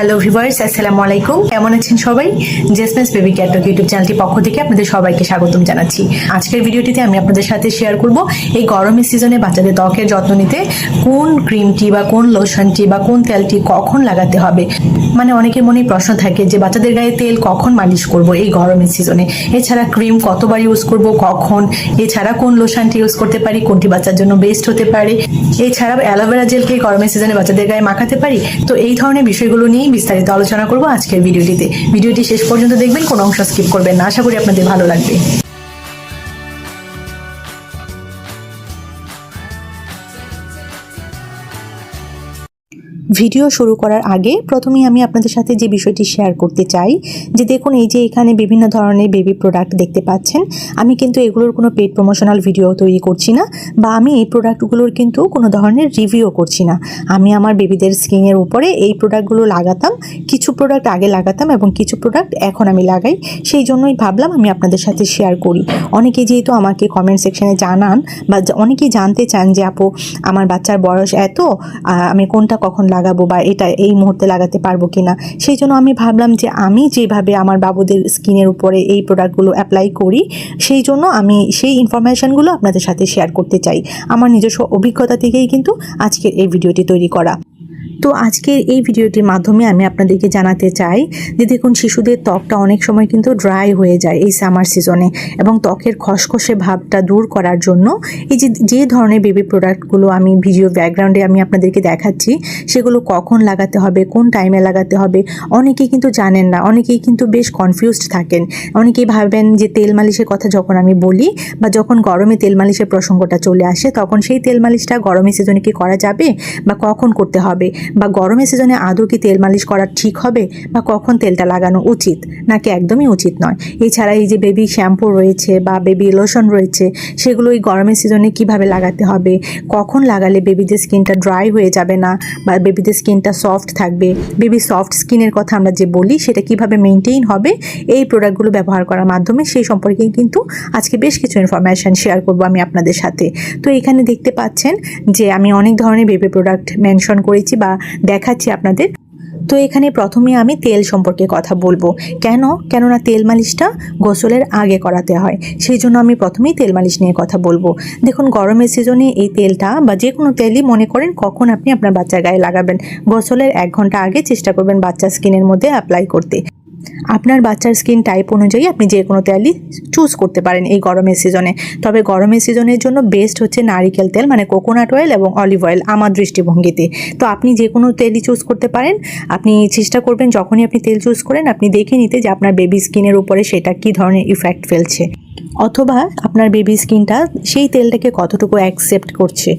Hello viewers আসসালামু আলাইকুম কেমন আছেন সবাই? জেসমেন্স বেবি ক্যাটক ইউটিউব চ্যানেলটি পক্ষ থেকে আপনাদের সবাইকে স্বাগতম জানাচ্ছি। আজকের ভিডিওটিতে আমি আপনাদের সাথে শেয়ার করব এই গরমের সিজনে বাচ্চাদের ত্বকের যত্ন নিতে কোন ক্রিমটি বা কোন লোশনটি বা কোন তেলটি কখন লাগাতে হবে? মানে অনেকের মনে প্রশ্ন থাকে যে বাচ্চাদের গায়ে তেল কখন মালিশ করব এই গরমের সিজনে এছাড়া ক্রিম কতবার ইউজ করব, কখন? এছাড়া কোন লোশনটি ইউজ করতে পারি, কোনটি বাচ্চার জন্য বেস্ট হতে পারে? এছাড়া অ্যালোভেরা জেলকে গরমের সিজনে বাচ্চাদের গায়ে মাখাতে পারি? তো এই ধরনের বিষয়গুলো বিস্তারিত আলোচনা করব আজকের ভিডিওটিতে। ভিডিওটি শেষ পর্যন্ত দেখবেন, কোনো অংশ স্কিপ করবেন না। আশা করি আপনাদের ভালো লাগবে। ভিডিও শুরু করার আগে প্রথমেই আমি আপনাদের সাথে যে বিষয়টি শেয়ার করতে চাই, যে দেখুন এই যে এখানে বিভিন্ন ধরনের বেবি প্রোডাক্ট দেখতে পাচ্ছেন, আমি কিন্তু এগুলোর কোনো পেড প্রমোশনাল ভিডিও তৈরি করছি না বা আমি এই প্রোডাক্টগুলোর কিন্তু কোনো ধরনের রিভিউ করছি না। আমি আমার বেবিদের স্কিনের উপরে এই প্রোডাক্টগুলো লাগাতাম, কিছু প্রোডাক্ট আগে লাগাতাম এবং কিছু প্রোডাক্ট এখন আমি লাগাই, সেই জন্যই ভাবলাম আমি আপনাদের সাথে শেয়ার করি। অনেকে যেহেতু আমাকে কমেন্ট সেকশনে জানান বা অনেকেই জানতে চান যে আপু, আমার বাচ্চার বয়স এত আমি কোনটা কখন লাগাবো বা এটা এই মুহূর্তে লাগাতে পারব কিনা। সেই জন্য আমি ভাবলাম যে আমি যেভাবে আমার বাবুদের স্কিনের উপরে এই প্রোডাক্টগুলো অ্যাপ্লাই করি, সেই জন্য আমি সেই ইনফরমেশানগুলো আপনাদের সাথে শেয়ার করতে চাই। আমার নিজস্ব অভিজ্ঞতা থেকেই কিন্তু আজকের এই ভিডিওটি তৈরি করা। তো আজকের এই ভিডিওটির মাধ্যমে আমি আপনাদেরকে জানাতে চাই যে দেখুন, শিশুদের ত্বকটা অনেক সময় কিন্তু ড্রাই হয়ে যায় এই সামার সিজনে এবং ত্বকের খসখসে ভাবটা দূর করার জন্য এই যে যে ধরনের বেবি প্রোডাক্টগুলো আমি ভিডিও ব্যাকগ্রাউন্ডে আমি আপনাদেরকে দেখাচ্ছি, সেগুলো কখন লাগাতে হবে, কোন টাইমে লাগাতে হবে, অনেকেই কিন্তু জানেন না, অনেকেই কিন্তু বেশ কনফিউজড থাকেন। অনেকেই ভাবেন যে তেল মালিশের কথা যখন আমি বলি বা যখন গরমে তেল মালিশের প্রসঙ্গটা চলে আসে, তখন সেই তেল মালিশটা গরমের সিজনে কি করা যাবে বা কখন করতে হবে? বা গরমের সিজনে আদৌ কি তেল মালিশ করা ঠিক হবে বা কখন তেলটা লাগানো উচিত? নাকি একদমই উচিত নয়? এছাড়া এই যে বেবি শ্যাম্পু রয়েছে বা বেবি লোশন রয়েছে সেগুলো এই গরমের সিজনে কীভাবে লাগাতে হবে? কখন লাগালে বেবিদের স্কিনটা ড্রাই হয়ে যাবে না বা বেবিদের স্কিনটা সফট থাকবে? বেবি সফট স্কিনের কথা আমরা যে বলি, সেটা কীভাবে মেনটেইন হবে? এই প্রোডাক্টগুলো ব্যবহার করার মাধ্যমে সেই সম্পর্কে কিন্তু আজকে বেশ কিছু ইনফরমেশান শেয়ার করব আমি আপনাদের সাথে। তো এখানে দেখতে পাচ্ছেন যে আমি অনেক ধরনের বেবি প্রোডাক্ট মেনশন করেছি বা দেখাচ্ছি আপনাদের। তো এখানে প্রথমে আমি তেল সম্পর্কে কথা বলব। কেন? কেননা তেল মালিশটা গোসলের আগে করাতে হয়। সেই জন্য আমি প্রথমেই তেল মালিশ নিয়ে কথা বলব। দেখুন, গরমের সিজনে এই তেলটা বা যে কোনো তেলই মনে করেন কখন আপনি আপনার বাচ্চার গায়ে লাগাবেন। গোসলের এক ঘণ্টা আগে চেষ্টা করবেন বাচ্চার স্কিনের মধ্যে অ্যাপ্লাই করতে। আপনার বাচ্চার স্কিন টাইপ অনুযায়ী আপনি যে কোনো তেলই চুজ করতে পারেন এই গরমের সিজনে তবে গরমের সিজনের জন্য বেস্ট হচ্ছে নারিকেল তেল মানে কোকোনাট অয়েল এবং অলিভ অয়েল আমার দৃষ্টিভঙ্গিতে। তো আপনি যে কোনো তেলই চুজ করতে পারেন। আপনি চেষ্টা করবেন যখনই আপনি তেল চুজ করেন, আপনি দেখে নিতে যে আপনার বেবি স্কিনের উপরে সেটা কী ধরনের ইফেক্ট ফেলছে। অথবা আপনার বেবি স্কিনটা সেই তেলটাকে কতটুকু অ্যাকসেপ্ট করছে।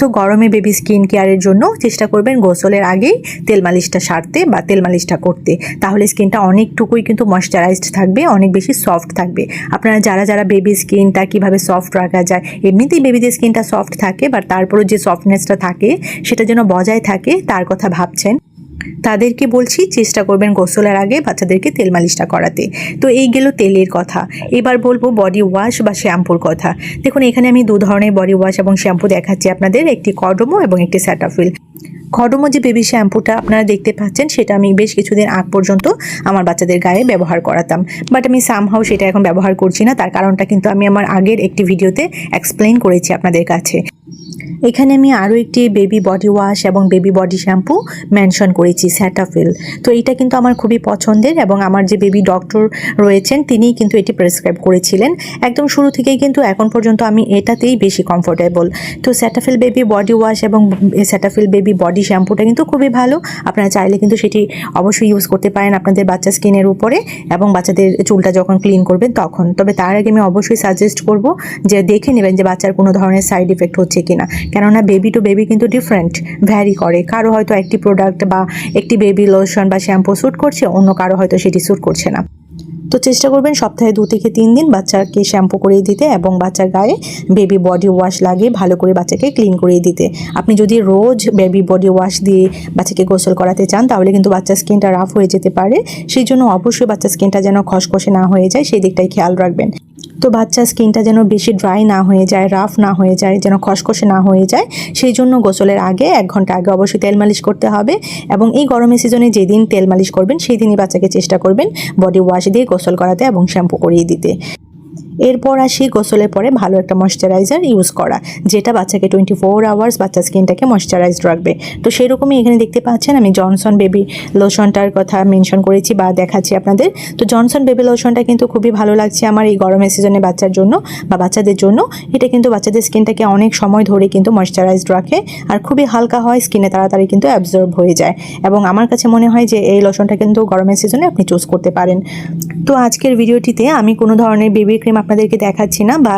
তো গরমে বেবি স্কিন কেয়ারের জন্য চেষ্টা করবেন গোসলের আগেই তেল মালিশটা সারতে বা তেল মালিশটা করতে। তাহলে স্কিনটা অনেকটুকুই কিন্তু ময়শ্চারাইজড থাকবে, অনেক বেশি সফট থাকবে। আপনারা যারা যারা বেবি স্কিনটা কীভাবে সফট রাখা যায়, এমনিতেই বেবিদের স্কিনটা সফট থাকে বাট তারপরেও যে সফটনেসটা থাকে, সেটা যেন বজায় থাকে, তার কথা ভাবছেন। তাদেরকে বলছি চেষ্টা করবেন গোসলের আগে বাচ্চাদেরকে তেল মালিশটা করাতে। তো এই গেল তেলের কথা। এবার বলব বডি ওয়াশ বা শ্যাম্পুর কথা। দেখুন, এখানে আমি দু ধরনের বডি ওয়াশ এবং শ্যাম্পু দেখাচ্ছি আপনাদের, একটি কডমো এবং একটি স্যাটাফিল কডোমো যে বেবি শ্যাম্পুটা আপনারা দেখতে পাচ্ছেন, সেটা আমি বেশ কিছুদিন আগ পর্যন্ত আমার বাচ্চাদের গায়ে ব্যবহার করাতাম। বাট আমি সামহাও সেটা এখন ব্যবহার করছি না। তার কারণটা কিন্তু আমি আমার আগের একটি ভিডিওতে এক্সপ্লেন করেছি আপনাদের কাছে। এখানে আমি আরও একটি বেবি বডি ওয়াশ এবং বেবি বডি শ্যাম্পু মেনশন করেছি স্যাটাফিল তো এটা কিন্তু আমার খুবই পছন্দের এবং আমার যে বেবি ডক্টর রয়েছেন, তিনিই কিন্তু এটি প্রেসক্রাইব করেছিলেন। একদম শুরু থেকেই কিন্তু এখন পর্যন্ত আমি এটাতেই বেশি কমফোর্টেবল তো স্যাটাফিল বেবি বডি ওয়াশ এবং স্যাটাফিল বেবি বডি শ্যাম্পুটা কিন্তু খুবই ভালো। আপনারা চাইলে কিন্তু সেটি অবশ্যই ইউজ করতে পারেন আপনাদের বাচ্চা স্কিনের উপরে এবং বাচ্চাদের চুলটা যখন ক্লিন করবেন তখন। তবে তার আগে আমি অবশ্যই সাজেস্ট করব যে দেখে নেবেন যে বাচ্চার কোনো ধরনের সাইড ইফেক্ট হচ্ছে কিনা। কেননা বেবি টু বেবি কিন্তু ডিফারেন্ট ভ্যারি করে। কারও হয়তো একটি প্রোডাক্ট বা একটি বেবি লোশন বা শ্যাম্পু স্যুট করছে, অন্য কারও হয়তো সেটি স্যুট করছে না। তো চেষ্টা করবেন সপ্তাহে দু থেকে তিন দিন বাচ্চাকে শ্যাম্পু করিয়ে দিতে এবং বাচ্চার গায়ে বেবি বডি ওয়াশ লাগিয়ে ভালো করে বাচ্চাকে ক্লিন করিয়ে দিতে। আপনি যদি রোজ বেবি বডি ওয়াশ দিয়ে বাচ্চাকে গোসল করাতে চান, তাহলে কিন্তু বাচ্চার স্কিনটা রাফ হয়ে যেতে পারে। সেই জন্য অবশ্যই বাচ্চার স্কিনটা যেন খসখসে না হয়ে যায়, সেই দিকটাই খেয়াল রাখবেন। তো বাচ্চার স্কিনটা যেন বেশি ড্রাই না হয়ে যায়, রাফ না হয়ে যায়, যেন খসখসে না হয়ে যায়, সেই জন্য গোসলের আগে, এক ঘণ্টা আগে অবশ্যই তেল মালিশ করতে হবে এবং এই গরমের সিজনে যেদিন তেল মালিশ করবেন সেই দিনই বাচ্চাকে চেষ্টা করবেন বডি ওয়াশ দিয়ে গোসল করাতে এবং শ্যাম্পু করিয়ে দিতে। এরপর আসি গোসলের পরে ভালো একটা ময়শ্চারাইজার ইউজ করা, যেটা বাচ্চাকে টোয়েন্টি ফোর আওয়ার্স বাচ্চার স্কিনটাকে ময়শ্চারাইজড রাখবে। তো সেরকমই এখানে দেখতে পাচ্ছেন, আমি জনসন বেবি লোশনটার কথা মেনশন করেছি বা দেখাচ্ছি আপনাদের। তো জনসন বেবি লোশনটা কিন্তু খুবই ভালো লাগছে আমার এই গরমের সিজনে বাচ্চার জন্য বা বাচ্চাদের জন্য। এটা কিন্তু বাচ্চাদের স্কিনটাকে অনেক সময় ধরে কিন্তু ময়শ্চারাইজড রাখে আর খুবই হালকা হয় স্কিনে তাড়াতাড়ি কিন্তু অ্যাবজর্ব হয়ে যায়। এবং আমার কাছে মনে হয় যে এই লোশনটা কিন্তু গরমের সিজনে আপনি চুজ করতে পারেন। তো আজকের ভিডিওটিতে আমি কোনো ধরনের বেবি ক্রিম আপনাদেরকে দেখাচ্ছি না বা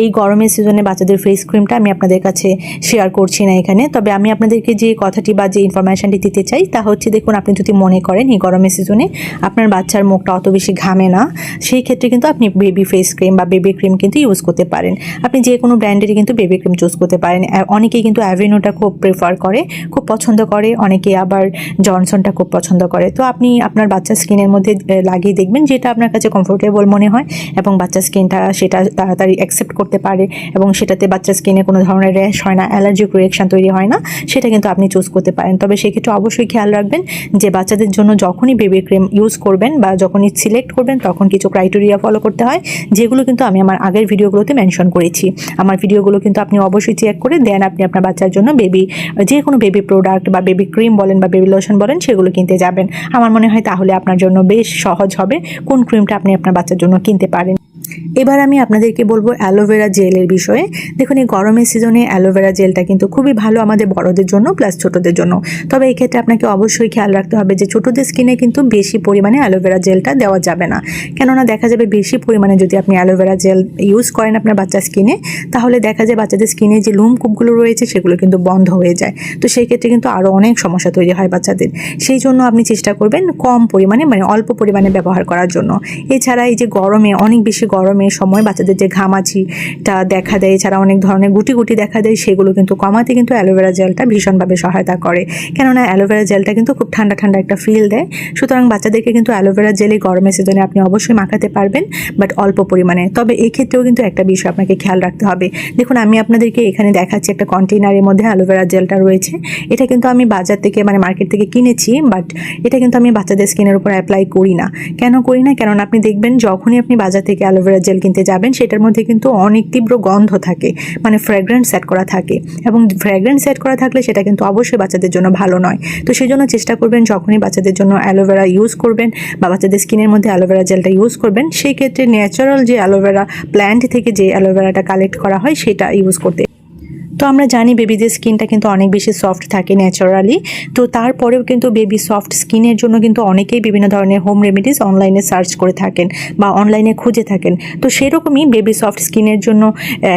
এই গরমের সিজনে বাচ্চাদের ফেস ক্রিমটা আমি আপনাদের কাছে শেয়ার করছি না এখানে। তবে আমি আপনাদেরকে যে কথাটি বা যে ইনফরমেশনটি দিতে চাই, তা হচ্ছে দেখুন, আপনি যদি মনে করেন এই গরমের সিজনে আপনার বাচ্চার মুখটা অত বেশি ঘামে না, সেই ক্ষেত্রে কিন্তু আপনি বেবি ফেস ক্রিম বা বেবি ক্রিম কিন্তু ইউজ করতে পারেন। আপনি যে কোনো ব্র্যান্ডেরই কিন্তু বেবি ক্রিম চুজ করতে পারেন। অনেকেই কিন্তু অ্যাভেনোটা খুব প্রেফার করে, খুব পছন্দ করে, অনেকে আবার জনসনটা খুব পছন্দ করে। তো আপনি আপনার বাচ্চার স্কিনের মধ্যে লাগিয়ে দেখবেন, যেটা আপনার কাছে কমফোর্টেবল মনে হয় এবং বাচ্চার স্কিনটা সেটা তাড়াতাড়ি অ্যাকসেপ্ট করতে পারে এবং সেটাতে বাচ্চার স্কিনে কোনো ধরনের র্যাশ হয় না অ্যালার্জিক রিয়েকশন তৈরি হয় না, সেটা কিন্তু আপনি চুজ করতে পারেন। তবে সেক্ষেত্রে অবশ্যই খেয়াল রাখবেন যে বাচ্চাদের জন্য যখনই বেবি ক্রিম ইউজ করবেন বা যখনই সিলেক্ট করবেন, তখন কিছু ক্রাইটেরিয়া ফলো করতে হয়, যেগুলো কিন্তু আমি আমার আগের ভিডিওগুলোতে মেনশন করেছি। আমার ভিডিওগুলো কিন্তু আপনি অবশ্যই চেক করে দেন আপনি আপনার বাচ্চার জন্য বেবি যে কোনো বেবি প্রোডাক্ট বা বেবি ক্রিম বলেন বা বেবি লোশন বলেন, সেগুলো কিনতে যাবেন। আমার মনে হয় তাহলে আপনার জন্য বেশ সহজ হবে কোন ক্রিমটা আপনি আপনার বাচ্চার জন্য কিনতে পারেন। এবার আমি আপনাদেরকে বলব অ্যালোভেরা জেলের বিষয়ে। দেখুন, এই গরমের সিজনে অ্যালোভেরা জেলটা কিন্তু খুবই ভালো আমাদের বড়দের জন্য প্লাস ছোটদের জন্য। তবে এই ক্ষেত্রে আপনাকে অবশ্যই খেয়াল রাখতে হবে যে ছোটদের স্কিনে কিন্তু বেশি পরিমাণে অ্যালোভেরা জেলটা দেওয়া যাবে না। কেননা দেখা যাবে বেশি পরিমাণে যদি আপনি অ্যালোভেরা জেল ইউজ করেন আপনার বাচ্চার স্কিনে তাহলে দেখা যায় বাচ্চাদের স্কিনে যে লুমকূপগুলো রয়েছে সেগুলো কিন্তু বন্ধ হয়ে যায়। তো সেই ক্ষেত্রে কিন্তু আরও অনেক সমস্যা তৈরি হয় বাচ্চাদের। সেই জন্য আপনি চেষ্টা করবেন কম পরিমাণে মানে অল্প পরিমাণে ব্যবহার করার জন্য। এছাড়া এই যে গরমে অনেক বেশি গরমের সময় বাচ্চাদের যে ঘামাচিটা দেখা দেয়, এছাড়া অনেক ধরনের গুটি গুটি দেখা দেয়, সেগুলো কিন্তু কমাতে কিন্তু অ্যালোভেরা জেলটা ভীষণভাবে সহায়তা করে। কেননা অ্যালোভেরা জেলটা কিন্তু খুব ঠান্ডা ঠান্ডা একটা ফিল দেয়। সুতরাং বাচ্চাদেরকে কিন্তু অ্যালোভেরা জেল গরমের সিজনে আপনি অবশ্যই মাখাতে পারবেন বাট অল্প পরিমাণে। তবে এক্ষেত্রেও কিন্তু একটা বিষয় আপনাকে খেয়াল রাখতে হবে। দেখুন, আমি আপনাদেরকে এখানে দেখাচ্ছি একটা কন্টেইনারের মধ্যে অ্যালোভেরা জেলটা রয়েছে। এটা কিন্তু আমি বাজার থেকে মানে মার্কেট থেকে কিনেছি বাট এটা কিন্তু আমি বাচ্চাদের স্কিনের উপর অ্যাপ্লাই করি না। কেন করি না? কেননা আপনি দেখবেন, যখনই আপনি বাজার থেকে অ্যালোভেরা জেল কিনতে যাবেন, সেটার মধ্যে কিন্তু অনেক তীব্র গন্ধ থাকে মানে ফ্র্যাগ্রেন্স অ্যাড করা থাকে। এবং ফ্র্যাগ্রেন্স অ্যাড করা থাকলে সেটা কিন্তু অবশ্যই বাচ্চাদের জন্য ভালো নয়। তো সেই জন্য চেষ্টা করবেন যখনই বাচ্চাদের জন্য অ্যালোভেরা ইউজ করবেন বা বাচ্চাদের স্কিনের মধ্যে অ্যালোভেরা জেলটা ইউজ করবেন, সেই ক্ষেত্রে ন্যাচারাল যে অ্যালোভেরা প্ল্যান্ট থেকে যে অ্যালোভেরাটা কালেক্ট করা হয়, সেটা ইউজ করতে তো আমরা জানি বেবিদের স্কিনটা কিন্তু অনেক বেশি সফট থাকে ন্যাচারালি তো তারপরেও কিন্তু বেবি সফট স্কিনের জন্য কিন্তু অনেকেই বিভিন্ন ধরনের হোম রেমেডিস অনলাইনে সার্চ করে থাকেন বা অনলাইনে খুঁজে থাকেন। তো সেরকমই বেবি সফট স্কিনের জন্য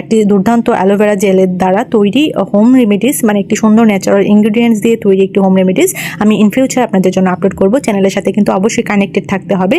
একটি দুর্দান্ত অ্যালোভেরা জেলের দ্বারা তৈরি হোম রেমেডিস মানে একটি সুন্দর ন্যাচারাল ইনগ্রিডিয়েন্টস দিয়ে তৈরি একটি হোম রেমেডিস আমি ইন ফিউচার আপনাদের জন্য আপলোড করব। চ্যানেলের সাথে কিন্তু অবশ্যই কানেক্টেড থাকতে হবে।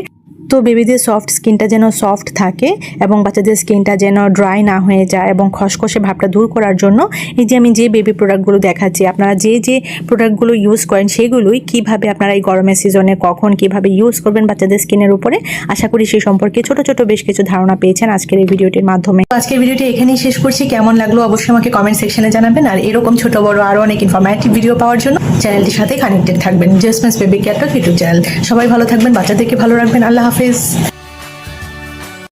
তো বেবিদের সফট স্কিনটা যেন সফট থাকে এবং বাচ্চাদের স্কিনটা যেন ড্রাই না হয়ে যায় এবং খসখসে ভাবটা দূর করার জন্য এই যে আমি যে বেবি প্রোডাক্টগুলো দেখাচ্ছি, আপনারা যে যে প্রোডাক্টগুলো ইউজ করেন সেগুলোই কীভাবে আপনারা এই গরমের সিজনে কখন কীভাবে ইউজ করবেন বাচ্চাদের স্কিনের উপরে, আশা করি সেই সম্পর্কে ছোট ছোট বেশ কিছু ধারণা পেয়েছেন আজকের এই ভিডিওটির মাধ্যমে। আজকের ভিডিওটি এখানেই শেষ করছি। কেমন লাগল অবশ্যই আমাকে কমেন্ট সেকশনে জানাবেন। আর এরকম ছোট, বড়, আরও অনেক ইনফরমেটিভ ভিডিও পাওয়ার জন্য চ্যানেলটির সাথে কানেক্টেড থাকবেন। জাসমিস বেবি ক্যাটক ইউটিউব চ্যানেল সবাই ভালো থাকবেন, বাচ্চাদেরকে ভালো রাখবেন। আল্লাহ হাফিজ